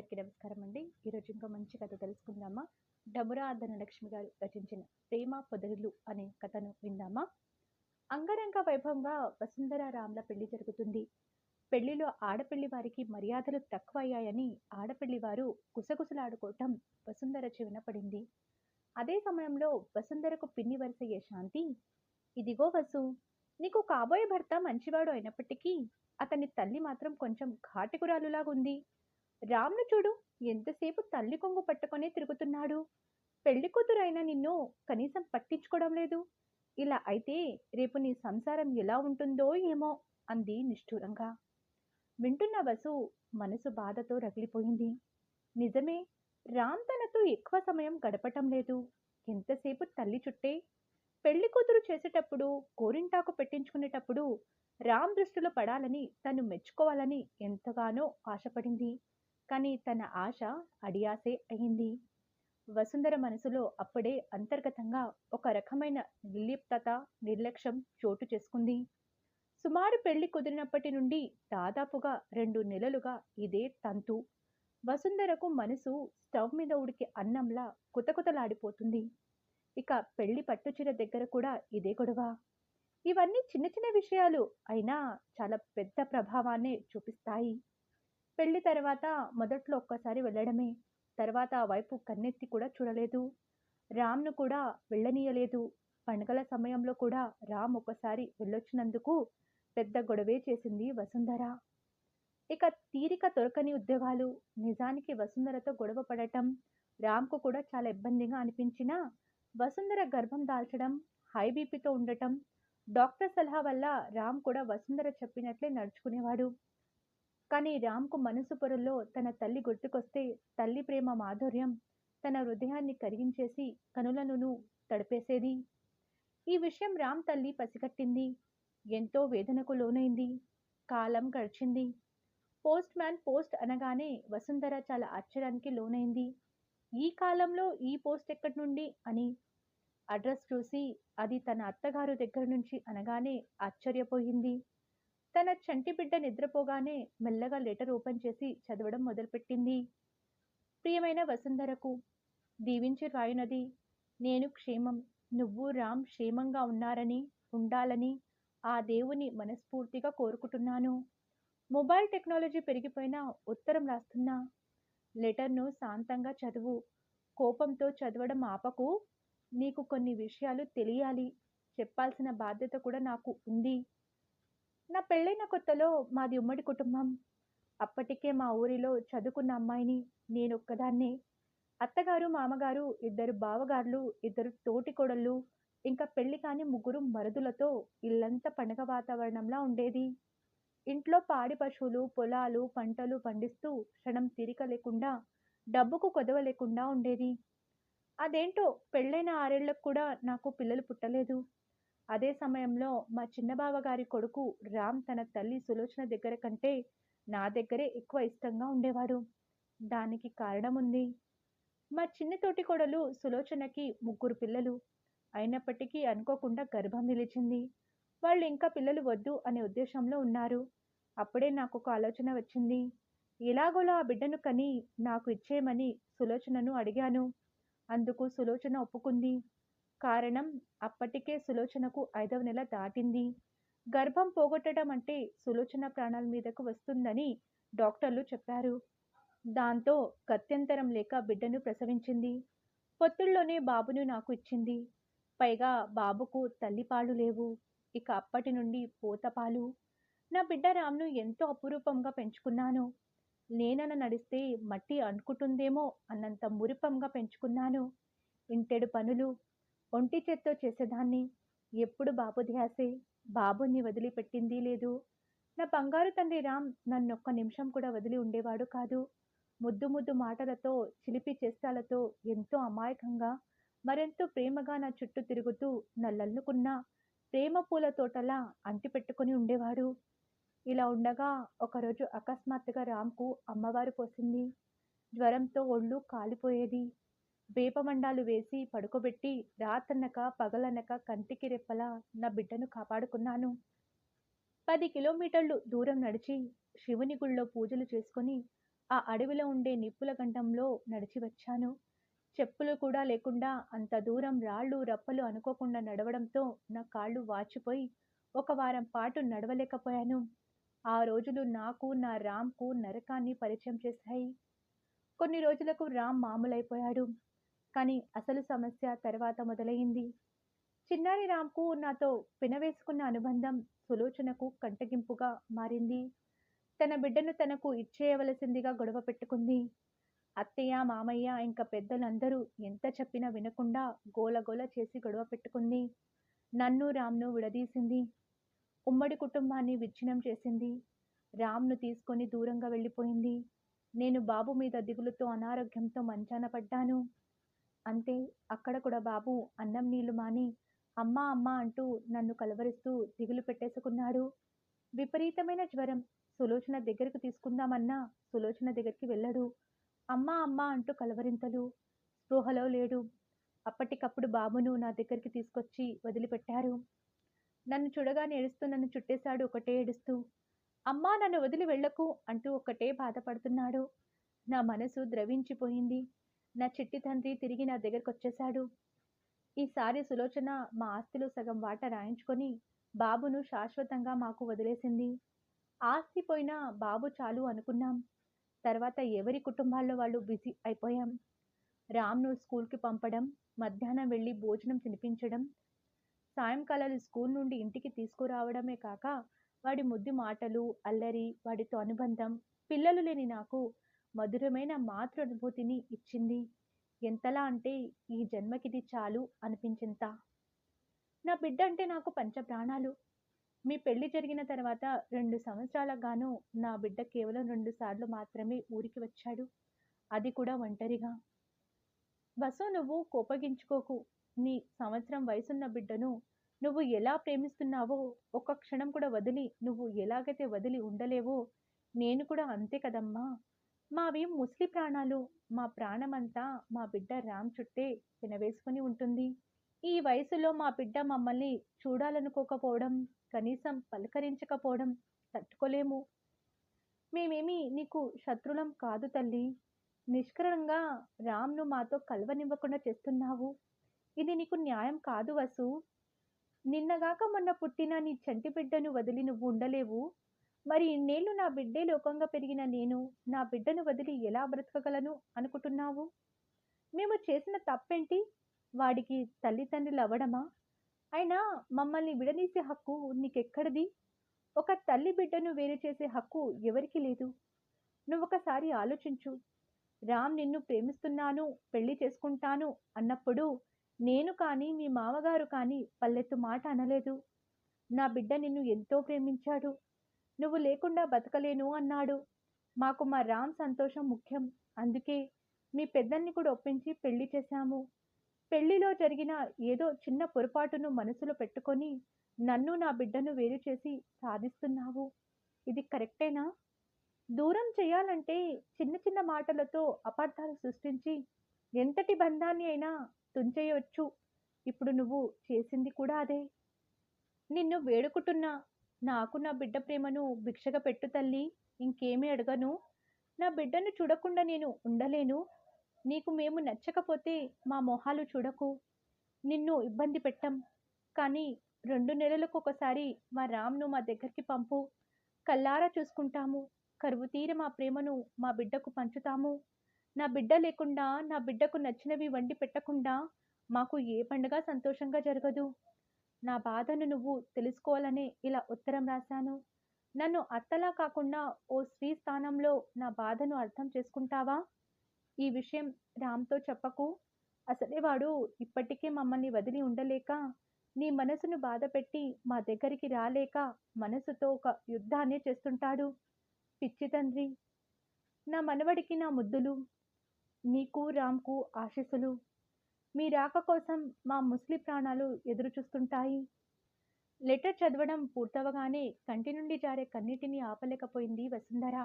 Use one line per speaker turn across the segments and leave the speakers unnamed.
అందరికీ నమస్కారం అండి. ఈరోజు ఇంకో మంచి కథ తెలుసుకుందామా? డమురా ధనలక్ష్మి గారు రచించిన ప్రేమ పొదరులు అనే కథను విందామా? అంగరంగ వైభవంగా వసుంధర రామ్ల పెళ్ళి జరుగుతుంది. పెళ్ళిలో ఆడపెళ్ళి వారికి మర్యాదలు తక్కువ అయ్యాయని ఆడపెళ్ళి వారు గుసగుసలాడుకోవటం వసుంధర చెవిన పడింది. అదే సమయంలో వసుంధరకు పిన్ని వరుసయ్యే శాంతి ఇదిగో వసు నీకు కాబోయే భర్త మంచివాడు అయినప్పటికీ అతని తల్లి మాత్రం కొంచెం ఘాటికురాలులాగుంది. రామ్ను చూడు ఎంతసేపు తల్లి కొంగు పట్టుకొనే తిరుగుతున్నాడు. పెళ్ళి కూతురైన నిన్ను కనీసం పట్టించుకోవడం లేదు. ఇలా అయితే రేపు నీ సంసారం ఎలా ఉంటుందో ఏమో అంది నిష్ఠూరంగా. వింటున్న వసు మనసు బాధతో రగిలిపోయింది. నిజమే రామ్ తనతో ఎక్కువ సమయం గడపటం లేదు. ఎంతసేపు తల్లి చుట్టే? పెళ్ళి కూతురు చేసేటప్పుడు గోరింటాకు పెట్టించుకునేటప్పుడు రామ్ దృష్టిలో పడాలని తను మెచ్చుకోవాలని ఎంతగానో ఆశపడింది. కానీ తన ఆశ అడియాసే అయింది. వసుంధర మనసులో అప్పుడే అంతర్గతంగా ఒక రకమైన నిర్లిప్తత నిర్లక్ష్యం చోటు చేసుకుంది. సుమారు పెళ్ళి కుదిరినప్పటి నుండి దాదాపుగా రెండు నెలలుగా ఇదే తంతు. వసుంధరకు మనసు స్టవ్ మీద ఉడికే అన్నంలా కుతకుతలాడిపోతుంది. ఇక పెళ్ళి పట్టుచీర దగ్గర కూడా ఇదే గొడవ. ఇవన్నీ చిన్న చిన్న విషయాలు అయినా చాలా పెద్ద ప్రభావాన్ని చూపిస్తాయి. పెళ్ళి తర్వాత మొదట్లో ఒక్కసారి వెళ్ళడమే. తర్వాత ఆ వైపు కన్నెత్తి కూడా చూడలేదు. రామ్ను కూడా వెళ్ళనీయలేదు. పండుగల సమయంలో కూడా రామ్ ఒకసారి వెళ్ళొచ్చినందుకు పెద్ద గొడవే చేసింది వసుంధర. ఇక తీరిక దొరకని ఉద్యోగాలు నిజానికి వసుంధరతో గొడవ పడటం రామ్కు కూడా చాలా ఇబ్బందిగా అనిపించినా వసుంధర గర్భం దాల్చడం హై బీపీతో ఉండటం డాక్టర్ సలహా వల్ల రామ్ కూడా వసుంధర చెప్పినట్లే నడుచుకునేవాడు. కానీ రామ్కు మనసు పొరల్లో తన తల్లి గుర్తుకొస్తే తల్లి ప్రేమ మాధుర్యం తన హృదయాన్ని కరిగించేసి కనులనును తడిపేసేది. ఈ విషయం రామ్ తల్లి పసిగట్టింది. ఎంతో వేదనకు లోనైంది. కాలం గడిచింది. పోస్ట్ మ్యాన్ పోస్ట్ అనగానే వసుంధర చాలా ఆశ్చర్యానికి లోనైంది. ఈ కాలంలో ఈ పోస్ట్ ఎక్కడి నుండి అని అడ్రస్ చూసి అది తన అత్తగారు దగ్గర నుంచి అనగానే ఆశ్చర్యపోయింది. తన చంటి బిడ్డ నిద్రపోగానే మెల్లగా లెటర్ ఓపెన్ చేసి చదవడం మొదలుపెట్టింది. ప్రియమైన వసుంధరకు దీవించి రాయునది. నేను క్షేమం నువ్వు రామ్ క్షేమంగా ఉన్నారని ఉండాలని ఆ దేవుని మనస్ఫూర్తిగా కోరుకుంటున్నాను. మొబైల్ టెక్నాలజీ పెరిగిపోయినా ఉత్తరం రాస్తున్నా. లెటర్ను శాంతంగా చదువు. కోపంతో చదవడం ఆపకు. నీకు కొన్ని విషయాలు తెలియాలి. చెప్పాల్సిన బాధ్యత కూడా నాకు ఉంది. నా పెళ్ళైన కొత్తలో మాది ఉమ్మడి కుటుంబం. అప్పటికే మా ఊరిలో చదువుకున్న అమ్మాయిని నేను ఒక్కదాన్నే అత్తగారు మామగారు ఇద్దరు బావగారులు ఇద్దరు తోటి కోడళ్ళు ఇంకా పెళ్ళి కాని ముగ్గురు మరుదులతో ఇల్లంతా పండగ వాతావరణంలా ఉండేది. ఇంట్లో పాడి పశువులు పొలాలు పంటలు పండిస్తూ క్షణం తీరిక లేకుండా డబ్బుకు కొదవ లేకుండా ఉండేది. అదేంటో పెళ్ళైన ఆరేళ్ళకు కూడా నాకు పిల్లలు పుట్టలేదు. అదే సమయంలో మా చిన్నబావ గారి కొడుకు రామ్ తన తల్లి సులోచన దగ్గర కంటే నా దగ్గరే ఎక్కువ ఇష్టంగా ఉండేవాడు. దానికి కారణం ఉంది మా చిన్న తోటి కొడలు సులోచనకి ముగ్గురు పిల్లలు. అయినప్పటికీ అనుకోకుండా గర్భం నిలిచింది. వాళ్ళు ఇంకా పిల్లలు వద్దు అనే ఉద్దేశంలో ఉన్నారు. అప్పుడే నాకు ఒక ఆలోచన వచ్చింది. ఎలాగోలా ఆ బిడ్డను కని నాకు ఇచ్చేయమని సులోచనను అడిగాను. అందుకు సులోచన ఒప్పుకుంది. కారణం అప్పటికే సులోచనకు ఐదవ నెల దాటింది. గర్భం పోగొట్టడం అంటే సులోచన ప్రాణాల మీదకు వస్తుందని డాక్టర్లు చెప్పారు. దాంతో గత్యంతరం లేక బిడ్డను ప్రసవించింది. పొత్తుల్లోనే బాబును నాకు ఇచ్చింది. పైగా బాబుకు తల్లిపాలు లేవు. ఇక అప్పటి నుండి పూతపాలు నా బిడ్డ రామ్ను ఎంతో అపురూపంగా పెంచుకున్నాను. నేనన నడిస్తే మట్టి అనుకుంటుందేమో అన్నంత మురిపంగా పెంచుకున్నాను. ఇంటెడు పనులు ఒంటి చేత్తో చేసేదాన్ని. ఎప్పుడు బాబు ధ్యాసే బాబుని వదిలిపెట్టింది లేదు. నా బంగారు తండ్రి రామ్ నన్నొక్క నిమిషం కూడా వదిలి ఉండేవాడు కాదు. ముద్దు ముద్దు మాటలతో చిలిపి చేష్టాలతో ఎంతో అమాయకంగా మరెంతో ప్రేమగా నా చుట్టూ తిరుగుతూ నల్లల్లుకున్న ప్రేమ పూల తోటలా అంటిపెట్టుకుని ఉండేవాడు. ఇలా ఉండగా ఒకరోజు అకస్మాత్తుగా రామ్కు అమ్మవారు పోసింది. జ్వరంతో ఒళ్ళు కాలిపోయేది. వేపమండాలు వేసి పడుకోబెట్టి రాతన్నక పగలనక కంటికి రెప్పలా నా బిడ్డను కాపాడుకున్నాను. పది కిలోమీటర్లు దూరం నడిచి శివుని గుళ్ళో పూజలు చేసుకొని ఆ అడవిలో ఉండే నిప్పుల గంటంలో నడిచి వచ్చాను. చెప్పులు కూడా లేకుండా అంత దూరం రాళ్ళు రప్పలు అనుకోకుండా నడవడంతో నా కాళ్ళు వాచిపోయి ఒక వారం పాటు నడవలేకపోయాను. ఆ రోజులు నాకు నా రామ్కు నరకాన్ని పరిచయం చేశాయి. కొన్ని రోజులకు రామ్ మామూలైపోయాడు. కానీ అసలు సమస్య తర్వాత మొదలైంది. చిన్నారి రామ్కు నాతో పినవేసుకున్న అనుబంధం సులోచనకు కంటగింపుగా మారింది. తన బిడ్డను తనకు ఇచ్చేయవలసిందిగా గొడవ పెట్టుకుంది. అత్తయ్య మామయ్య ఇంకా పెద్దలందరూ ఎంత చెప్పినా వినకుండా గోలగోల చేసి గొడవ పెట్టుకుంది. నన్ను రామ్ను విడదీసింది. ఉమ్మడి కుటుంబాన్ని విచ్ఛిన్నం చేసింది. రామ్ను తీసుకొని దూరంగా వెళ్ళిపోయింది. నేను బాబు మీద దిగులుతో అనారోగ్యంతో మంచాన పడ్డాను. అంతే అక్కడ కూడా బాబు అన్నం నీళ్ళు మాని అమ్మా అమ్మా అంటూ నన్ను కలవరిస్తూ దిగులు పెట్టేసుకున్నాడు. విపరీతమైన జ్వరం. సులోచన దగ్గరకు తీసుకుందామన్నా సులోచన దగ్గరికి వెళ్ళడు. అమ్మా అమ్మా అంటూ కలవరింతలు. స్పృహలో లేడు. అప్పటికప్పుడు బాబును నా దగ్గరికి తీసుకొచ్చి వదిలిపెట్టారు. నన్ను చూడగానే ఏడుస్తూ నన్ను చుట్టేశాడు ఒకటే ఏడుస్తూ. అమ్మా నన్ను వదిలి వెళ్ళకు అంటూ ఒకటే బాధపడుతున్నాడు. నా మనసు ద్రవించిపోయింది. నా చిట్టి తండ్రి తిరిగి నా దగ్గరకు వచ్చేశాడు ఈసారి సులోచన మా ఆస్తిలో సగం వాట రాయించుకొని బాబును శాశ్వతంగా మాకు వదిలేసింది. ఆస్తి పోయినా బాబు చాలు అనుకున్నాం. తర్వాత ఎవరి కుటుంబాల్లో వాళ్ళు బిజీ అయిపోయాం. రామ్ను స్కూల్కి పంపడం మధ్యాహ్నం వెళ్ళి భోజనం తినిపించడం సాయంకాలాలు స్కూల్ నుండి ఇంటికి తీసుకురావడమే కాక వాడి ముద్దు మాటలు అల్లరి వాడితో అనుబంధం పిల్లలు లేని నాకు మధురమైన మాతృ అనుభూతిని ఇచ్చింది. ఎంతలా అంటే ఈ జన్మకిది చాలు అనిపించేంత? నా బిడ్డ అంటే నాకు పంచప్రాణాలు. మీ పెళ్ళి జరిగిన తర్వాత రెండు సంవత్సరాలకు గాను నా బిడ్డ కేవలం రెండు సార్లు మాత్రమే ఊరికి వచ్చాడు. అది కూడా ఒంటరిగా. వసు నువ్వు కోపగించుకోకు. నీ సంవత్సరం వయసున్న బిడ్డను నువ్వు ఎలా ప్రేమిస్తున్నావో ఒక్క క్షణం కూడా వదిలి నువ్వు ఎలాగైతే వదిలి ఉండలేవో నేను కూడా అంతే కదమ్మా. మావి ముసలి ప్రాణాలు. మా ప్రాణమంతా మా బిడ్డ రామ్ చుట్టే వినవేసుకుని ఉంటుంది. ఈ వయసులో మా బిడ్డ మమ్మల్ని చూడాలనుకోకపోవడం కనీసం పలకరించకపోవడం తట్టుకోలేము. మేమేమి నీకు శత్రులం కాదు తల్లి. నిష్కరణంగా రామ్ను మాతో కలవనివ్వకుండా చేస్తున్నావు. ఇది నీకు న్యాయం కాదు వసు. నిన్నగాక మొన్న పుట్టిన నీ చంటి బిడ్డను వదిలి నువ్వు ఉండలేవు. మరి ఇన్నేళ్ళు నా బిడ్డే లోకంగా పెరిగిన నేను నా బిడ్డను వదిలి ఎలా బ్రతకగలను అనుకుంటున్నావు? మేము చేసిన తప్పేంటి? వాడికి తల్లిదండ్రులు అవ్వడమా అయినా మమ్మల్ని విడదీసే హక్కు నీకెక్కడిది? ఒక తల్లి బిడ్డను వేరు చేసే హక్కు ఎవరికి లేదు. నువ్వొకసారి ఆలోచించు. రామ్ నిన్ను ప్రేమిస్తున్నాను పెళ్ళి చేసుకుంటాను అన్నప్పుడు నేను కానీ మీ మామగారు కానీ పల్లెత్తు మాట అనలేదు. నా బిడ్డ నిన్ను ఎంతో ప్రేమించాడు. నువ్వు లేకుండా బతకలేను అన్నాడు. మాకు మా రామ్ సంతోషం ముఖ్యం. అందుకే మీ పెద్దల్ని కూడా ఒప్పించి పెళ్ళి చేశాము. పెళ్ళిలో జరిగిన ఏదో చిన్న పొరపాటును మనసులో పెట్టుకొని నన్ను నా బిడ్డను వేరు చేసి సాధిస్తున్నావు. ఇది కరెక్టేనా? దూరం చేయాలంటే చిన్న చిన్న మాటలతో అపార్థాలు సృష్టించి ఎంతటి బంధాన్ని అయినా తుంచేయవచ్చు ఇప్పుడు నువ్వు చేసింది కూడా అదే. నిన్ను వేడుకుంటున్నా నాకు నా బిడ్డ ప్రేమను భిక్షగా పెట్టు తల్లి ఇంకేమీ అడగను. నా బిడ్డను చూడకుండా నేను ఉండలేను. నీకు మేము నచ్చకపోతే మా మొహాలు చూడకు. నిన్ను ఇబ్బంది పెట్టం. కానీ రెండు నెలలకు ఒకసారి మా రామ్ను మా దగ్గరికి పంపు. కల్లారా చూసుకుంటాము. కరువు తీర మా ప్రేమను మా బిడ్డకు పంచుతాము. నా బిడ్డ లేకుండా నా బిడ్డకు నచ్చినవి వండి పెట్టకుండా మాకు ఏ పండుగ సంతోషంగా జరగదు. నా బాధను నువ్వు తెలుసుకోవాలనే ఇలా ఉత్తరం రాశాను. నన్ను అత్తలా కాకుండా ఓ స్త్రీ స్థానంలో నా బాధను అర్థం చేసుకుంటావా? ఈ విషయం రామ్తో చెప్పకు. అసలే వాడు ఇప్పటికే మమ్మల్ని వదిలి ఉండలేక నీ మనసును బాధపెట్టి మా దగ్గరికి రాలేక మనసుతో ఒక యుద్ధాన్ని చేస్తుంటాడు. పిచ్చి తండ్రి. నా మనవడికి నా ముద్దులు నీకు రామ్కు ఆశీస్సులు. మీ రాక కోసం మా ముస్లి ప్రాణాలు ఎదురుచూస్తుంటాయి లెటర్ చదవడం పూర్తవగానే కంటి నుండి జారే కన్నీటిని ఆపలేకపోయింది వసుంధర.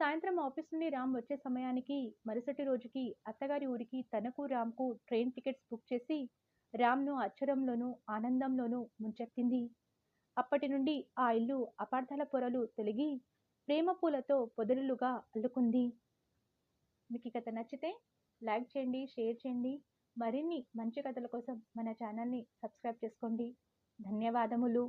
సాయంత్రం ఆఫీస్ నుండి రామ్ వచ్చే సమయానికి మరుసటి రోజుకి అత్తగారి ఊరికి తనకు రామ్కు ట్రైన్ టికెట్స్ బుక్ చేసి రామ్ను అచ్చరంలోనూ ఆనందంలోనూ ముంచెత్తింది. అప్పటి నుండి ఆ ఇల్లు అపార్థాల పొరలు తొలగి ప్రేమ పూలతో పొదరులుగా అల్లుకుంది. మీకు ఈ కథ నచ్చితే లైక్ చేయండి షేర్ చేయండి. మరిన్ని మంచి కథల కోసం మన ఛానల్ని సబ్స్క్రైబ్ చేసుకోండి. ధన్యవాదములు.